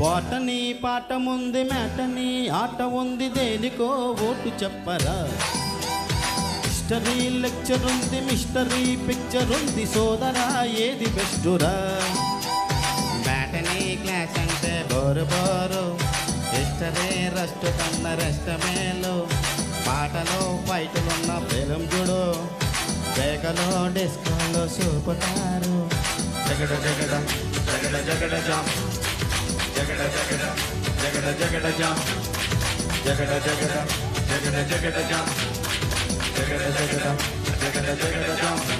పాటని పాట ఉంది మేటని ఆట ఉంది దేనికో ఓటు చెప్పరా? హిస్టరీ లెక్చర్ ఉంది మిస్టరీ పిక్చర్ ఉంది సోదరా ఏది బెస్టురా? బ్యాటనీ క్లాస్ అంటే బోరు బోరు హిస్టరీ రెస్ట్ కన్న రెస్ట్ మేలు పాటలో ఫైటులున్న ఫిలిం చూడు బేకలో డిస్కోలో చూపుతారు. జగడ జగడ జగడ జగడ జామ్. jagada jagada jagada jagada jam jagada jagada jagada jagada jam jagada jagada jagada jagada jam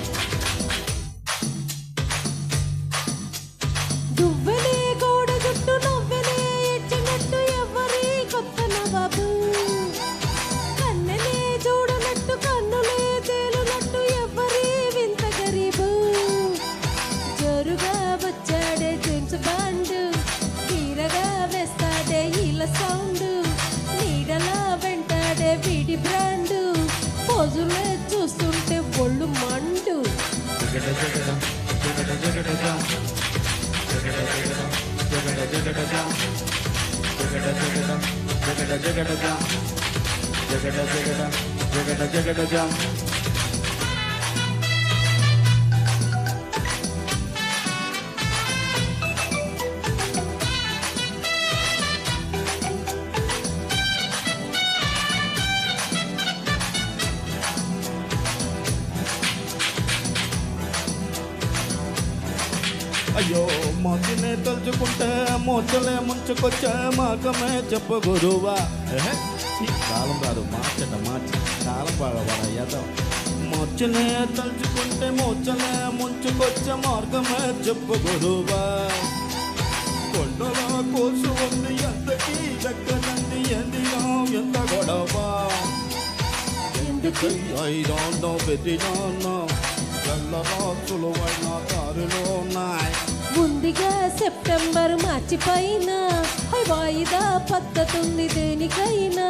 వెంటాడే వీడి బ్రాండ్ పోజులే చూస్తుంటే ఒళ్ళు మండు జగడ జగడ జగడ జగడ జామ్ జగడ జగడ అయ్యో మోతినే తలుచుకుంటే మోచలే ముంచుకొచ్చే మాకమే చెప్ప గురువా. కాలం కాదు మార్చట మార్చి. కాలం బాగా యదం మోచనే తలుచుకుంటే మోచలే ముంచుకొచ్చే మార్గమే చెప్పు గురువా. కొండల కోసు ఉంది ఎంతకి ఎక్కడండి ఎందిరా ఎంత గొడవ. ఎందుకు? I don't know very don't know ఉన్నాయి ముందుగా సెప్టెంబర్ మార్చిపోయినా వాయిదా పద్ధతుంది దేనికైనా.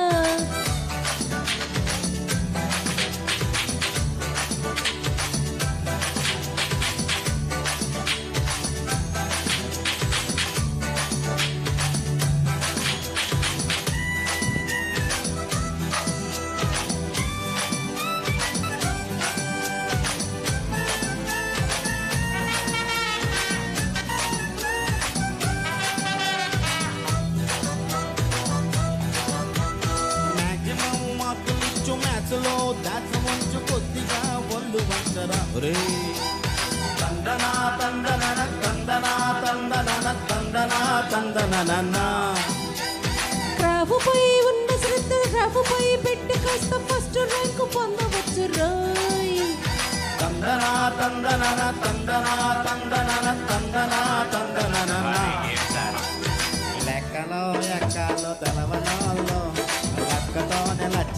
మ్యాథ్స్లో కొద్దిగా ఒళ్ళు వంచరా రే తందనా తందన తందనా తందన తందనా తందన ప్రభుపై ఉన్న శ్రద్ధ ప్రభుపై పెట్టి కాస్త ఫస్ట్ ర్యాంకు పొందవచ్చు రోయ్ తందనా తందన తందనా తందనా.